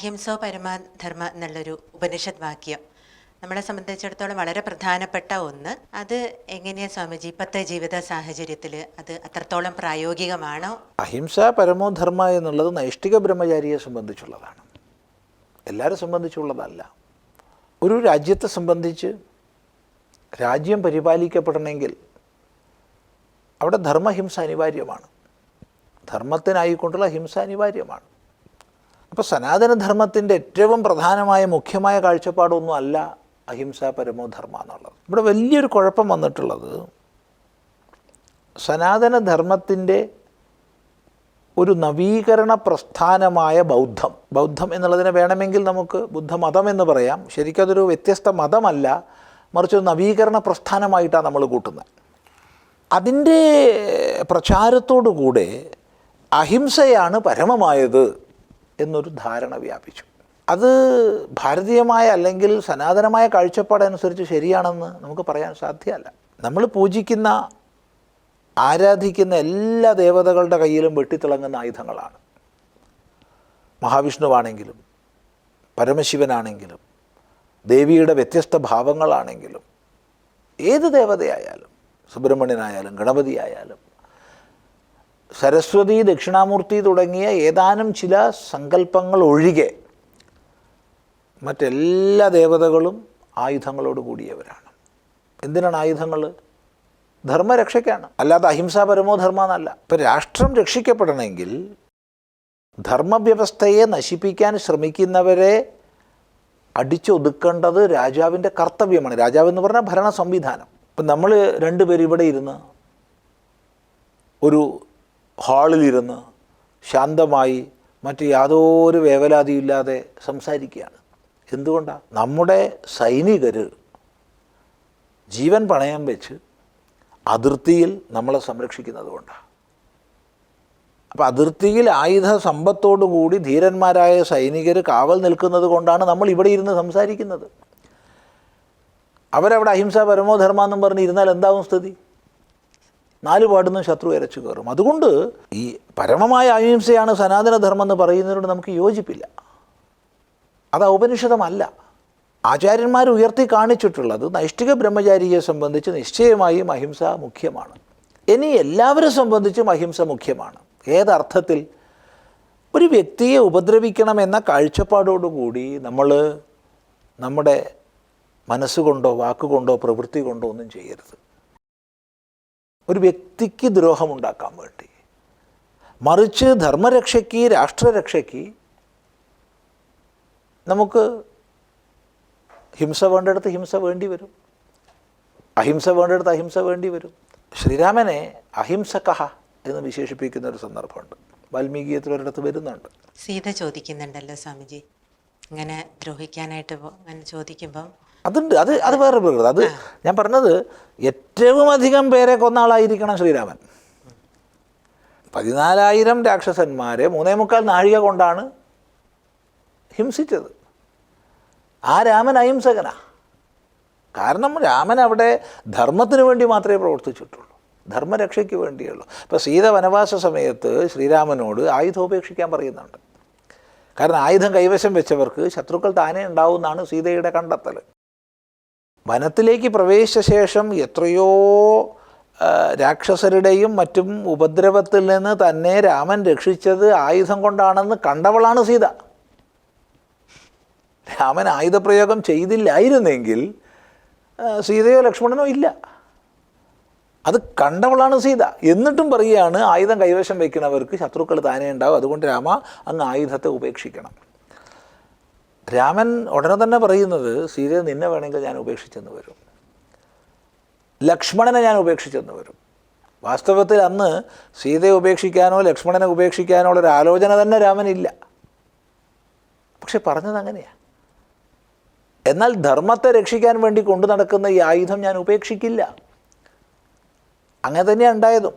അഹിംസോ പരമാധർമ്മ എന്നുള്ളൊരു ഉപനിഷത് വാക്യം നമ്മളെ സംബന്ധിച്ചിടത്തോളം വളരെ പ്രധാനപ്പെട്ട ഒന്ന്. അത് എങ്ങനെയാണ് സ്വാമിജി? ഇപ്പോഴത്തെ ജീവിത സാഹചര്യത്തിൽ അത് അത്രത്തോളം പ്രായോഗികമാണോ? അഹിംസ പരമോധർമ്മ എന്നുള്ളത് നൈഷ്ഠിക ബ്രഹ്മചാരിയെ സംബന്ധിച്ചുള്ളതാണ്. എല്ലാവരും സംബന്ധിച്ചുള്ളതല്ല. ഒരു രാജ്യത്തെ സംബന്ധിച്ച് രാജ്യം പരിപാലിക്കപ്പെടണമെങ്കിൽ അവിടെ ധർമ്മഹിംസ അനിവാര്യമാണ്. ധർമ്മത്തിനായിക്കൊണ്ടുള്ള ഹിംസ അനിവാര്യമാണ്. അപ്പോൾ സനാതനധർമ്മത്തിന്റെ ഏറ്റവും പ്രധാനമായ മുഖ്യമായ കാഴ്ചപ്പാടൊന്നും അല്ല അഹിംസ പരമോധർമ്മ എന്നുള്ളത്. ഇവിടെ വലിയൊരു കുഴപ്പം വന്നിട്ടുള്ളത് സനാതനധർമ്മത്തിന്റെ ഒരു നവീകരണ പ്രസ്ഥാനമായ ബൗദ്ധം. ബൗദ്ധം എന്നുള്ളതിനെ വേണമെങ്കിൽ നമുക്ക് ബുദ്ധമതം എന്ന് പറയാം. ശരിക്കും അതൊരു വ്യത്യസ്ത മതമല്ല. മറിച്ച് ഒരു നവീകരണ പ്രസ്ഥാനമായിട്ടാണ് നമ്മൾ കൂട്ടുന്നത്. അതിന്റെ പ്രചാരത്തോടു കൂടെ അഹിംസയാണ് പരമമായത്. എന്നൊരു ധാരണ വ്യാപിച്ചു. അത് ഭാരതീയമായ അല്ലെങ്കിൽ സനാതനമായ കാഴ്ചപ്പാടനുസരിച്ച് ശരിയാണെന്ന് നമുക്ക് പറയാൻ സാധ്യമല്ല നമ്മൾ പൂജിക്കുന്ന ആരാധിക്കുന്ന എല്ലാ ദേവതകളുടെ കയ്യിലും വെട്ടിത്തിളങ്ങുന്ന ആയുധങ്ങളാണ്. മഹാവിഷ്ണുവാണെങ്കിലും പരമശിവനാണെങ്കിലും ദേവിയുടെ വ്യത്യസ്ത ഭാവങ്ങളാണെങ്കിലും ഏത് ദേവതയായാലും സുബ്രഹ്മണ്യനായാലും ഗണപതിയായാലും സരസ്വതി ദക്ഷിണാമൂർത്തി തുടങ്ങിയ ഏതാനും ചില സങ്കല്പങ്ങൾ ഒഴികെ മറ്റെല്ലാ ദേവതകളും ആയുധങ്ങളോട് കൂടിയവരാണ്. എന്തിനാണ് ആയുധങ്ങൾ ധർമ്മരക്ഷയ്ക്കാണ്. അല്ലാതെ അഹിംസാപരമോ ധർമ്മ എന്നല്ല. ഇപ്പം രാഷ്ട്രം രക്ഷിക്കപ്പെടണമെങ്കിൽ ധർമ്മവ്യവസ്ഥയെ നശിപ്പിക്കാൻ ശ്രമിക്കുന്നവരെ അടിച്ചൊതുക്കേണ്ടത് രാജാവിന്റെ കർത്തവ്യമാണ്. രാജാവ് എന്ന് പറഞ്ഞാൽ ഭരണ സംവിധാനം ഇപ്പം നമ്മൾ രണ്ടുപേരും ഇവിടെ ഇരുന്ന് ഒരു ഹാളിലിരുന്ന് ശാന്തമായി മറ്റ് യാതൊരു വേവലാതിയില്ലാതെ സംസാരിക്കുകയാണ്. എന്തുകൊണ്ടാണ് നമ്മുടെ സൈനികർ ജീവൻ പണയം വെച്ച് അതിർത്തിയിൽ നമ്മളെ സംരക്ഷിക്കുന്നത് കൊണ്ടാണ് അപ്പോൾ അതിർത്തിയിൽ ആയുധ സമ്പത്തോടുകൂടി ധീരന്മാരായ സൈനികർ കാവൽ നിൽക്കുന്നത് കൊണ്ടാണ് നമ്മൾ ഇവിടെ ഇരുന്ന് സംസാരിക്കുന്നത്. അവരവിടെ അഹിംസ പരമോധർമ്മ എന്നും പറഞ്ഞ് ഇരുന്നാൽ എന്താവും സ്ഥിതി? നാല് പാടുന്ന ശത്രു ഇരച്ചു കയറും. അതുകൊണ്ട് ഈ പരമമായ അഹിംസയാണ് സനാതനധർമ്മം എന്ന് പറയുന്നതിനോട് നമുക്ക് യോജിപ്പില്ല. അത് ഔപനിഷതമല്ല ആചാര്യന്മാർ ഉയർത്തി കാണിച്ചിട്ടുള്ളത് നൈഷ്ഠിക ബ്രഹ്മചാരിയെ സംബന്ധിച്ച് നിശ്ചയമായും അഹിംസ മുഖ്യമാണ്. ഇനി എല്ലാവരെ സംബന്ധിച്ചും അഹിംസ മുഖ്യമാണ്. ഏതർത്ഥത്തിൽ? ഒരു വ്യക്തിയെ ഉപദ്രവിക്കണമെന്ന കാഴ്ചപ്പാടോടുകൂടി നമ്മൾ നമ്മുടെ മനസ്സുകൊണ്ടോ വാക്കുകൊണ്ടോ പ്രവൃത്തി കൊണ്ടോ ഒന്നും ചെയ്യരുത്. ഒരു വ്യക്തിക്ക് ദ്രോഹമുണ്ടാക്കാൻ വേണ്ടി. മറിച്ച് ധർമ്മരക്ഷയ്ക്ക് രാഷ്ട്രരക്ഷയ്ക്ക് നമുക്ക് ഹിംസ വേണ്ടിടത്ത് ഹിംസ വേണ്ടി വരും. അഹിംസ വേണ്ടിടത്ത് അഹിംസ വേണ്ടി വരും. ശ്രീരാമനെ അഹിംസകഹ എന്ന് വിശേഷിപ്പിക്കുന്ന ഒരു സന്ദർഭമുണ്ട്. വാൽമീകിയത്തിൽ ഒരിടത്ത് വരുന്നുണ്ട്? സീത ചോദിക്കുന്നുണ്ടല്ലോ സ്വാമിജി. ഇങ്ങനെ ദ്രോഹിക്കാനായിട്ട് അങ്ങനെ ചോദിക്കുമ്പം അതുണ്ട്. അത് അത് വേറെ പ്രകൃതി. അത് ഞാൻ പറഞ്ഞത് ഏറ്റവും അധികം പേരെ കൊന്ന ആളായിരിക്കണം ശ്രീരാമൻ. പതിനാലായിരം രാക്ഷസന്മാരെ മൂന്നേ മുക്കാൽ നാഴിക കൊണ്ടാണ് ഹിംസിച്ചത്. ആ രാമൻ അഹിംസകനാ. കാരണം രാമൻ അവിടെ ധർമ്മത്തിന് വേണ്ടി മാത്രമേ പ്രവർത്തിച്ചിട്ടുള്ളൂ. ധർമ്മരക്ഷയ്ക്ക് വേണ്ടിയുള്ളൂ. ഇപ്പോൾ സീത വനവാസ സമയത്ത് ശ്രീരാമനോട് ആയുധം ഉപേക്ഷിക്കാൻ പറയുന്നുണ്ട്. കാരണം ആയുധം കൈവശം വെച്ചവർക്ക് ശത്രുക്കൾ താനേ ഉണ്ടാവുമെന്നാണ് സീതയുടെ കണ്ടെത്തൽ വനത്തിലേക്ക് പ്രവേശിച്ച ശേഷം എത്രയോ രാക്ഷസരുടെയും മറ്റും ഉപദ്രവത്തിൽ നിന്ന് തന്നെ രാമൻ രക്ഷിച്ചത് ആയുധം കൊണ്ടാണെന്ന് കണ്ടവളാണ് സീത. രാമൻ ആയുധപ്രയോഗം ചെയ്തില്ലായിരുന്നെങ്കിൽ സീതയോ ലക്ഷ്മണനോ ഇല്ല. അത് കണ്ടവളാണ് സീത. എന്നിട്ടും പറയുകയാണ് ആയുധം കൈവശം വയ്ക്കുന്നവർക്ക് ശത്രുക്കൾ താനേ ഉണ്ടാവും. അതുകൊണ്ട് രാമ അങ്ങ് ആയുധത്തെ ഉപേക്ഷിക്കണം. രാമൻ ഉടനെ തന്നെ പറയുന്നത് സീതയെ നിന്നെ വേണമെങ്കിൽ ഞാൻ ഉപേക്ഷിച്ചെന്ന് വരും. ലക്ഷ്മണനെ ഞാൻ ഉപേക്ഷിച്ചെന്ന് വരും. വാസ്തവത്തിൽ അന്ന് സീതയെ ഉപേക്ഷിക്കാനോ ലക്ഷ്മണനെ ഉപേക്ഷിക്കാനോ ഉള്ള ഒരു ആലോചന തന്നെ രാമനില്ല. പക്ഷെ പറഞ്ഞത് അങ്ങനെയാണ് എന്നാൽ ധർമ്മത്തെ രക്ഷിക്കാൻ വേണ്ടി കൊണ്ടു നടക്കുന്ന ഈ ആയുധം ഞാൻ ഉപേക്ഷിക്കില്ല. അങ്ങനെ തന്നെയാണ് ഉണ്ടായതും.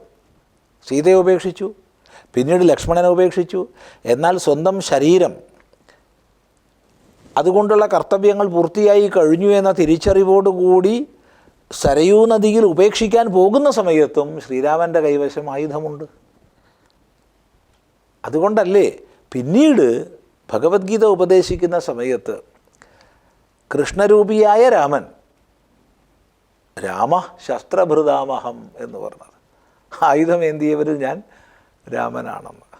സീതയെ ഉപേക്ഷിച്ചു പിന്നീട് ലക്ഷ്മണനെ ഉപേക്ഷിച്ചു. എന്നാൽ സ്വന്തം ശരീരം അതുകൊണ്ടുള്ള കർത്തവ്യങ്ങൾ പൂർത്തിയായി കഴിഞ്ഞു എന്ന തിരിച്ചറിവോടുകൂടി സരയൂ നദിയിൽ ഉപേക്ഷിക്കാൻ പോകുന്ന സമയത്തും ശ്രീരാമന്റെ കൈവശം ആയുധമുണ്ട്. അതുകൊണ്ടല്ലേ പിന്നീട് ഭഗവത്ഗീത ഉപദേശിക്കുന്ന സമയത്ത് കൃഷ്ണരൂപിയായ രാമൻ രാമ ശസ്ത്രഭൃതാമഹം എന്ന് പറഞ്ഞത്. ആയുധമേന്തിയവരിൽ ഞാൻ രാമനാണെന്ന്.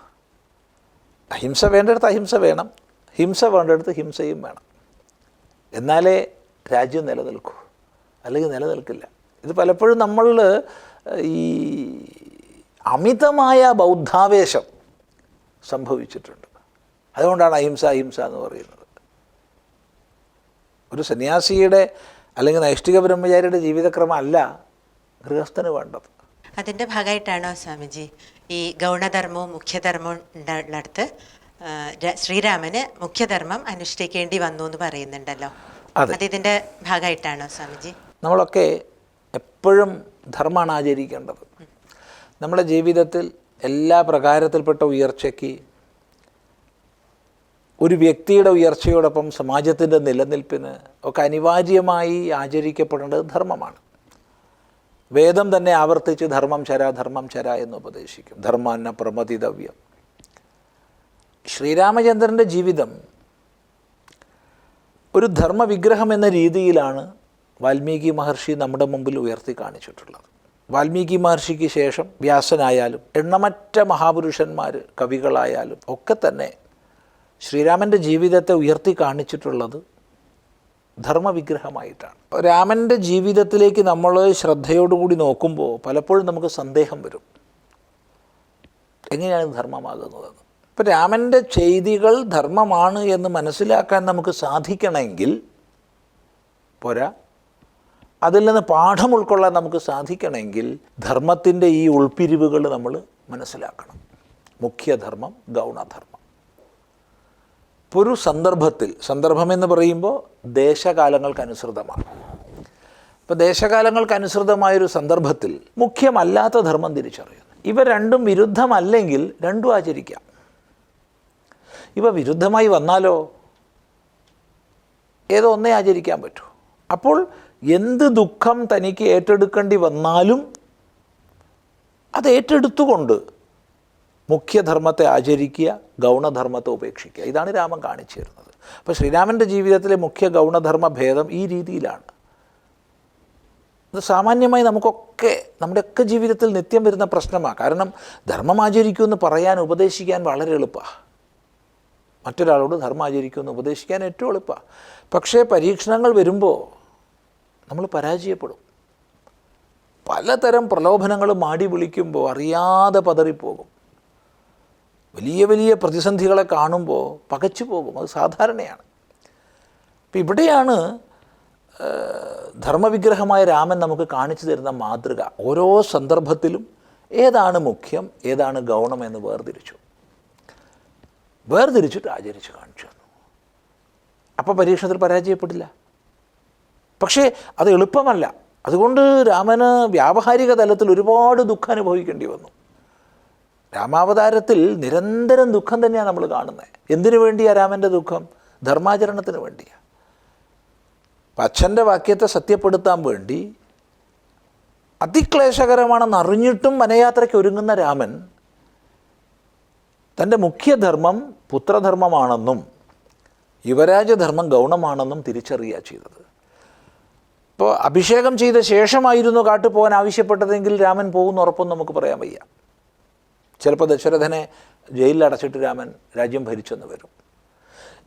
അഹിംസ വേണ്ടിടത്ത് അഹിംസ വേണം. ഹിംസ വേണ്ടടുത്ത് ഹിംസയും വേണം. എന്നാലേ രാജ്യം നിലനിൽക്കൂ. അല്ലെങ്കിൽ നിലനിൽക്കില്ല. ഇത് പലപ്പോഴും നമ്മൾ ഈ അമിതമായ ബൗദ്ധാവേശം സംഭവിച്ചിട്ടുണ്ട്. അതുകൊണ്ടാണ് അഹിംസ അഹിംസ എന്ന് പറയുന്നത്. ഒരു സന്യാസിയുടെ അല്ലെങ്കിൽ നൈഷ്ഠിക ബ്രഹ്മചാരിയുടെ ജീവിതക്രമം അല്ല ഗൃഹസ്ഥന് വേണ്ടത്. അതിന്റെ ഭാഗമായിട്ടാണോ സ്വാമിജി ഈ ഗൗണധർമ്മവും മുഖ്യധർമ്മവും ഉള്ളിടത്ത് ശ്രീരാമന് മുഖ്യധർമ്മം അനുഷ്ഠിക്കേണ്ടി വന്നു എന്ന് പറയുന്നുണ്ടല്ലോ. അതെ. ഇതിന്റെ ഭാഗമായിട്ടാണോ സ്വാമിജി? നമ്മളൊക്കെ എപ്പോഴും ധർമ്മമാണ് ആചരിക്കേണ്ടത്. നമ്മുടെ ജീവിതത്തിൽ എല്ലാ പ്രകാരത്തിൽപ്പെട്ട ഉയർച്ചയ്ക്ക് ഒരു വ്യക്തിയുടെ ഉയർച്ചയോടൊപ്പം സമാജത്തിന്റെ നിലനിൽപ്പിന് ഒക്കെ അനിവാര്യമായി ആചരിക്കപ്പെടേണ്ടത് ധർമ്മമാണ്. വേദം തന്നെ ആവർത്തിച്ച് ധർമ്മം ചര ധർമ്മം ചര എന്ന് ഉപദേശിക്കും. ധർമാന്ന പ്രമതിതവ്യം ശ്രീരാമചന്ദ്രന്റെ ജീവിതം ഒരു ധർമ്മവിഗ്രഹം എന്ന രീതിയിലാണ് വാൽമീകി മഹർഷി നമ്മുടെ മുമ്പിൽ ഉയർത്തി കാണിച്ചിട്ടുള്ളത്. വാൽമീകി മഹർഷിക്ക് ശേഷം വ്യാസനായാലും എണ്ണമറ്റ മഹാപുരുഷന്മാർ കവികളായാലും ഒക്കെ തന്നെ ശ്രീരാമന്റെ ജീവിതത്തെ ഉയർത്തി കാണിച്ചിട്ടുള്ളത് ധർമ്മവിഗ്രഹമായിട്ടാണ്. രാമന്റെ ജീവിതത്തിലേക്ക് നമ്മൾ ശ്രദ്ധയോടുകൂടി നോക്കുമ്പോൾ പലപ്പോഴും നമുക്ക് സന്ദേഹം വരും. എങ്ങനെയാണ് ധർമ്മമാകുന്നതെന്ന് ഇപ്പം രാമന്റെ ചെയ്തികൾ ധർമ്മമാണ് എന്ന് മനസ്സിലാക്കാൻ നമുക്ക് സാധിക്കണമെങ്കിൽ പോരാ. അതിൽ നിന്ന് പാഠം ഉൾക്കൊള്ളാൻ നമുക്ക് സാധിക്കണമെങ്കിൽ ധർമ്മത്തിന്റെ ഈ ഉൾപ്പിരിവുകൾ നമ്മൾ മനസ്സിലാക്കണം. മുഖ്യധർമ്മം ഗൗണധർമ്മം. ഇപ്പോൾ ഒരു സന്ദർഭത്തിൽ സന്ദർഭമെന്ന് പറയുമ്പോൾ ദേശകാലങ്ങൾക്കനുസൃതമാണ്. ഇപ്പോൾ ദേശകാലങ്ങൾക്കനുസൃതമായൊരു സന്ദർഭത്തിൽ മുഖ്യമല്ലാത്ത ധർമ്മം തിരിച്ചറിയുന്നു. ഇവ രണ്ടും വിരുദ്ധമല്ലെങ്കിൽ രണ്ടും ആചരിക്കാം. ഇവ വിരുദ്ധമായി വന്നാലോ? ഏതോ ഒന്നേ ആചരിക്കാൻ പറ്റൂ. അപ്പോൾ എന്ത് ദുഃഖം തനിക്ക് ഏറ്റെടുക്കേണ്ടി വന്നാലും അത് ഏറ്റെടുത്തുകൊണ്ട് മുഖ്യധർമ്മത്തെ ആചരിക്കുക ഗൗണധർമ്മത്തെ ഉപേക്ഷിക്കുക. ഇതാണ് രാമൻ കാണിച്ചു തരുന്നത്. അപ്പോൾ ശ്രീരാമന്റെ ജീവിതത്തിലെ മുഖ്യ ഗൗണധർമ്മ ഭേദം ഈ രീതിയിലാണ്. ഇത് സാമാന്യമായി നമുക്കൊക്കെ നമ്മുടെയൊക്കെ ജീവിതത്തിൽ നിത്യം വരുന്ന പ്രശ്നമാണ് കാരണം ധർമ്മം ആചരിക്കൂ എന്ന് പറയാൻ ഉപദേശിക്കാൻ വളരെ എളുപ്പമാണ് മറ്റൊരാളോട് ധർമാചരിക്കുമെന്ന് ഉപദേശിക്കാൻ ഏറ്റവും എളുപ്പമാണ് പക്ഷേ പരീക്ഷണങ്ങൾ വരുമ്പോൾ നമ്മൾ പരാജയപ്പെടും. പലതരം പ്രലോഭനങ്ങൾ മാടി വിളിക്കുമ്പോൾ അറിയാതെ പതറിപ്പോകും. വലിയ വലിയ പ്രതിസന്ധികളെ കാണുമ്പോൾ പകച്ചു പോകും. അത് സാധാരണയാണ്. അപ്പം ഇവിടെയാണ് ധർമ്മവിഗ്രഹമായ രാമൻ നമുക്ക് കാണിച്ചു തരുന്ന മാതൃക. ഓരോ സന്ദർഭത്തിലും ഏതാണ് മുഖ്യം ഏതാണ് ഗൗണം എന്ന് വേർതിരിച്ചു. വേർതിരിച്ചിട്ട് ആചരിച്ച് കാണിച്ചു തന്നു. അപ്പോൾ പരീക്ഷണത്തിൽ പരാജയപ്പെട്ടില്ല പക്ഷേ അത് എളുപ്പമല്ല. അതുകൊണ്ട് രാമന് വ്യാവഹാരിക തലത്തിൽ ഒരുപാട് ദുഃഖം അനുഭവിക്കേണ്ടി വന്നു. രാമാവതാരത്തിൽ നിരന്തരം ദുഃഖം തന്നെയാണ് നമ്മൾ കാണുന്നത് എന്തിനു വേണ്ടിയാണ് രാമന്റെ ദുഃഖം? ധർമാചരണത്തിന് വേണ്ടിയാണ് അച്ഛന്റെ വാക്യത്തെ സത്യപ്പെടുത്താൻ വേണ്ടി അതിക്ലേശകരമാണെന്ന് അറിഞ്ഞിട്ടും വനയാത്രയ്ക്ക് ഒരുങ്ങുന്ന രാമൻ തന്റെ മുഖ്യധർമ്മം പുത്രധർമ്മമാണെന്നും യുവരാജധർമ്മം ഗൗണമാണെന്നും തിരിച്ചറിയുക ചെയ്തത്. ഇപ്പോൾ അഭിഷേകം ചെയ്ത ശേഷമായിരുന്നു കാട്ടു പോകാൻ ആവശ്യപ്പെട്ടതെങ്കിൽ രാമൻ പോകുന്ന ഉറപ്പൊന്നും നമുക്ക് പറയാൻ വയ്യ. ചിലപ്പോൾ ദശരഥനെ ജയിലിൽ അടച്ചിട്ട് രാമൻ രാജ്യം ഭരിച്ചെന്ന് വരും.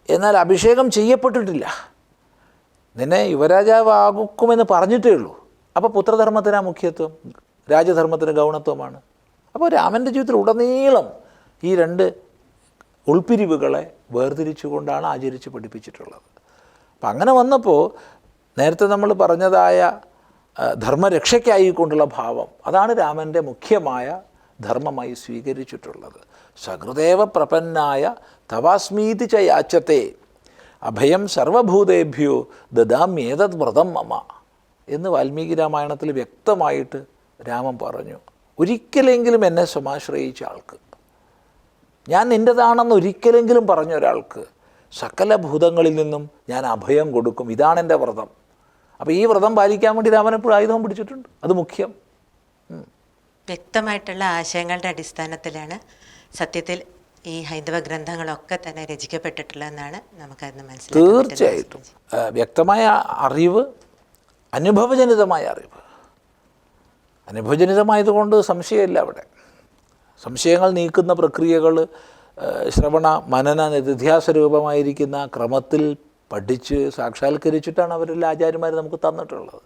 എന്നാൽ അഭിഷേകം ചെയ്യപ്പെട്ടിട്ടില്ല. നിന്നെ യുവരാജാവാകുമെന്ന് പറഞ്ഞിട്ടേ ഉള്ളൂ. അപ്പോൾ പുത്രധർമ്മത്തിനാ മുഖ്യത്വം രാജധർമ്മത്തിന് ഗൗണത്വമാണ്. അപ്പോൾ രാമന്റെ ജീവിതത്തിൽ ഉടനീളം ഈ രണ്ട് ഉൾപിരിവുകളെ വേർതിരിച്ചുകൊണ്ടാണ് ആചരിച്ച് പഠിപ്പിച്ചിട്ടുള്ളത്. അപ്പം അങ്ങനെ വന്നപ്പോൾ നേരത്തെ നമ്മൾ പറഞ്ഞതായ ധർമ്മരക്ഷയ്ക്കായിക്കൊണ്ടുള്ള ഭാവം അതാണ് രാമന്റെ മുഖ്യമായ ധർമ്മമായി സ്വീകരിച്ചിട്ടുള്ളത്. സഹൃദേവ പ്രപന്നായ തവാസ്മീതി ച യാച്ചത്തെ അഭയം സർവഭൂതേഭ്യോ ദദാമ്യേതത് വ്രതം മമ എന്ന് വാൽമീകി രാമായണത്തിൽ വ്യക്തമായിട്ട് രാമൻ പറഞ്ഞു. ഒരിക്കലെങ്കിലും എന്നെ സമാശ്രയിച്ച ആൾക്ക്. ഞാൻ നിന്റെതാണെന്ന് ഒരിക്കലെങ്കിലും പറഞ്ഞ ഒരാൾക്ക് സകല ഭൂതങ്ങളിൽ നിന്നും ഞാൻ അഭയം കൊടുക്കും. ഇതാണ് എന്റെ വ്രതം. അപ്പോൾ ഈ വ്രതം പാലിക്കാൻ വേണ്ടി രാമൻ എപ്പോഴും ആയുധം പിടിച്ചിട്ടുണ്ട്. അത് മുഖ്യം. വ്യക്തമായിട്ടുള്ള ആശയങ്ങളുടെ അടിസ്ഥാനത്തിലാണ് സത്യത്തിൽ ഈ ഹൈന്ദവ ഗ്രന്ഥങ്ങളൊക്കെ തന്നെ രചിക്കപ്പെട്ടിട്ടുള്ളതെന്നാണ് നമുക്കതിന് മനസ്സിലാക്കാം തീർച്ചയായിട്ടും. വ്യക്തമായ അറിവ് അനുഭവജനിതമായ അറിവ്. അനുഭവജനിതമായതുകൊണ്ട് സംശയമില്ല അവിടെ. സംശയങ്ങൾ നീക്കുന്ന പ്രക്രിയകൾ ശ്രവണ മനന നിധിധ്യാസ രൂപമായിരിക്കുന്ന ക്രമത്തിൽ പഠിച്ച് സാക്ഷാത്കരിച്ചിട്ടാണ് അവരെല്ലാം ആചാര്യന്മാർ നമുക്ക് തന്നിട്ടുള്ളത്.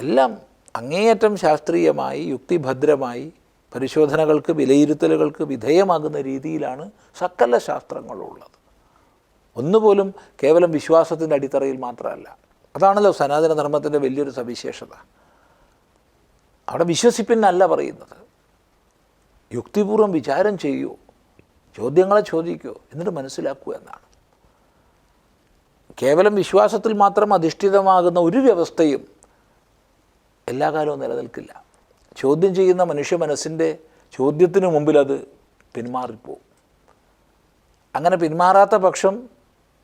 എല്ലാം അങ്ങേയറ്റം ശാസ്ത്രീയമായി യുക്തിഭദ്രമായി പരിശോധനകൾക്ക് വിലയിരുത്തലുകൾക്ക് വിധേയമാകുന്ന രീതിയിലാണ് സകല ശാസ്ത്രങ്ങളുള്ളത്. ഒന്നുപോലും കേവലം വിശ്വാസത്തിന്റെ അടിത്തറയിൽ മാത്രമല്ല. അതാണല്ലോ സനാതന ധർമ്മത്തിന്റെ വലിയൊരു സവിശേഷത. അവിടെ വിശ്വസിപ്പിനല്ല പറയുന്നത്. യുക്തിപൂർവം വിചാരം ചെയ്യൂ. ചോദ്യങ്ങളെ ചോദിക്കൂ. എന്നിട്ട് മനസ്സിലാക്കൂ എന്നാണ്. കേവലം വിശ്വാസത്തിൽ മാത്രം അധിഷ്ഠിതമാകുന്ന ഒരു വ്യവസ്ഥയും എല്ലാ കാലവും നിലനിൽക്കില്ല. ചോദ്യം ചെയ്യുന്ന മനുഷ്യ മനസ്സിന്റെ ചോദ്യത്തിന് മുമ്പിൽ അത് പിന്മാറിപ്പോവും. അങ്ങനെ പിന്മാറാത്ത പക്ഷം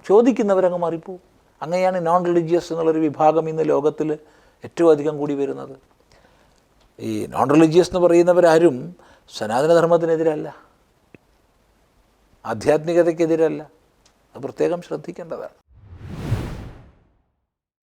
ചോദിക്കുന്നവരങ്ങ് മാറിപ്പോവും. അങ്ങനെയാണ് നോൺ റിലീജിയസ് എന്നുള്ളൊരു വിഭാഗം ഇന്ന് ലോകത്തിൽ ഏറ്റവും അധികം കൂടി വരുന്നത്. ഈ നോൺ റിലീജിയസ് എന്ന് പറയുന്നവരാരും സനാതനധർമ്മത്തിനെതിരല്ല. ആധ്യാത്മികതയ്ക്കെതിരല്ല. അത് പ്രത്യേകം ശ്രദ്ധിക്കേണ്ടതാണ്.